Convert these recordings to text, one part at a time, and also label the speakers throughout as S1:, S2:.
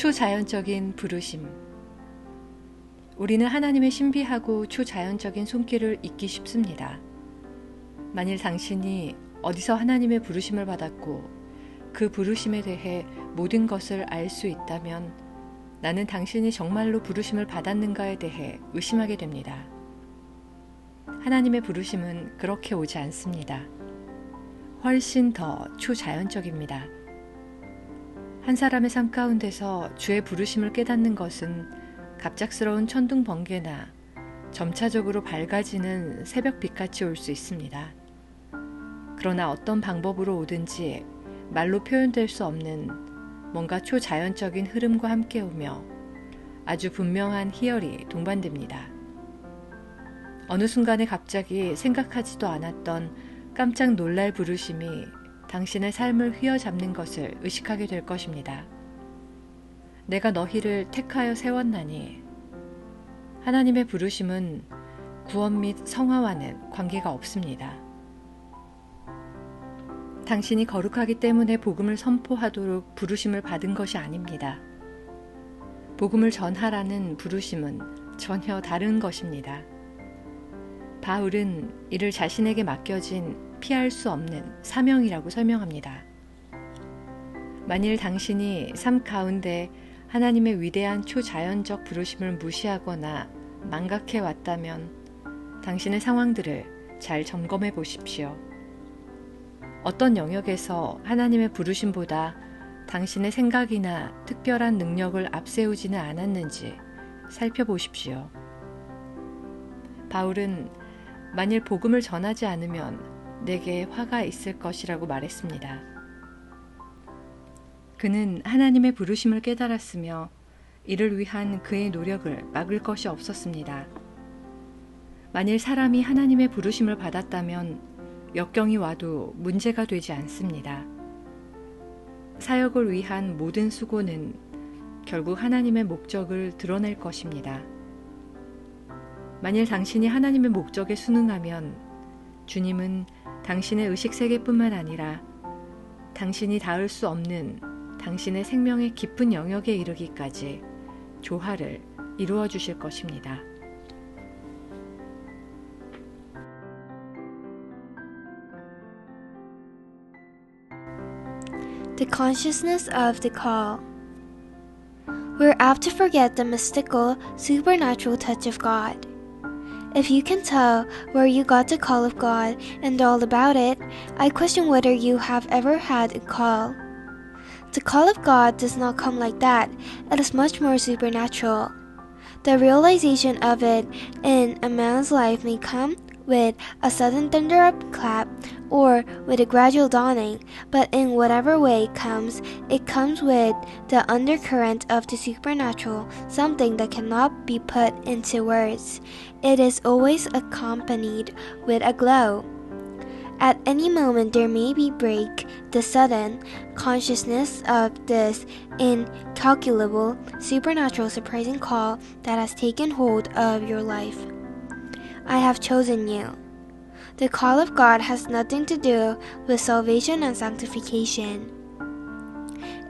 S1: 초자연적인 부르심. 우리는 하나님의 신비하고 초자연적인 손길을 잊기 쉽습니다. 만일 당신이 어디서 하나님의 부르심을 받았고 그 부르심에 대해 모든 것을 알 수 있다면 나는 당신이 정말로 부르심을 받았는가에 대해 의심하게 됩니다. 하나님의 부르심은 그렇게 오지 않습니다. 훨씬 더 초자연적입니다. 한 사람의 삶 가운데서 주의 부르심을 깨닫는 것은 갑작스러운 천둥 번개나 점차적으로 밝아지는 새벽 빛 같이 올 수 있습니다. 그러나 어떤 방법으로 오든지 말로 표현될 수 없는 뭔가 초자연적인 흐름과 함께 오며 아주 분명한 희열이 동반됩니다. 어느 순간에 갑자기 생각하지도 않았던 깜짝 놀랄 부르심이 당신의 삶을 휘어잡는 것을 의식하게 될 것입니다. 내가 너희를 택하여 세웠나니 하나님의 부르심은 구원 및 성화와는 관계가 없습니다. 당신이 거룩하기 때문에 복음을 선포하도록 부르심을 받은 것이 아닙니다. 복음을 전하라는 부르심은 전혀 다른 것입니다. 바울은 이를 자신에게 맡겨진 피할 수 없는 사명이라고 설명합니다. 만일 당신이 삶 가운데 하나님의 위대한 초자연적 부르심을 무시하거나 망각해 왔다면 당신의 상황들을 잘 점검해 보십시오. 어떤 영역에서 하나님의 부르심보다 당신의 생각이나 특별한 능력을 앞세우지는 않았는지 살펴보십시오. 바울은 만일 복음을 전하지 않으면 내게 화가 있을 것이라고 말했습니다. 그는 하나님의 부르심을 깨달았으며 이를 위한 그의 노력을 막을 것이 없었습니다. 만일 사람이 하나님의 부르심을 받았다면 역경이 와도 문제가 되지 않습니다. 사역을 위한 모든 수고는 결국 하나님의 목적을 드러낼 것입니다. 만일 당신이 하나님의 목적에 순응하면 주님은 당신의 의식 세계뿐만 아니라 당신이 닿을 수 없는 당신의 생명의 깊은 영역에 이르기까지 조화를 이루어 주실 것입니다.
S2: The consciousness of the call. We're apt to forget the mystical, supernatural touch of God. If you can tell where you got the call of God and all about it, I question whether you have ever had a call. The call of God does not come like that, it is much more supernatural. The realization of it in a man's life may come with a sudden thunderclap or with a gradual dawning, but in whatever way comes, it comes with the undercurrent of the supernatural, something that cannot be put into words. It is always accompanied with a glow. At any moment there may be break the sudden consciousness of this incalculable, supernatural, surprising call that has taken hold of your life. I have chosen you. The call of God has nothing to do with salvation and sanctification.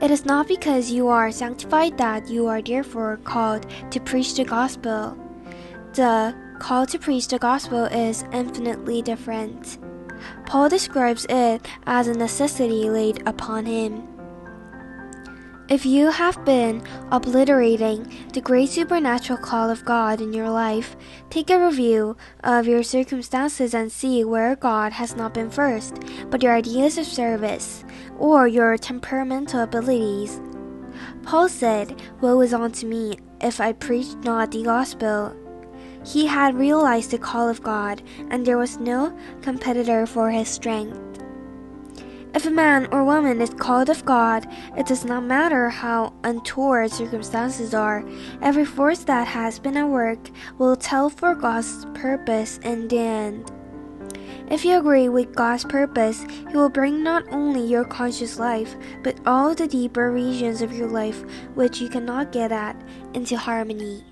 S2: It is not because you are sanctified that you are therefore called to preach the gospel. The call to preach the gospel is infinitely different. Paul describes it as a necessity laid upon him. If you have been obliterating the great supernatural call of God in your life, take a review of your circumstances and see where God has not been first, but your ideas of service or your temperamental abilities. Paul said, Woe is unto me if I preach not the gospel. He had realized the call of God, and there was no competitor for his strength. If a man or woman is called of God, it does not matter how untoward circumstances are. Every force that has been at work will tell for God's purpose in the end. If you agree with God's purpose, He will bring not only your conscious life, but all the deeper regions of your life which you cannot get at into harmony.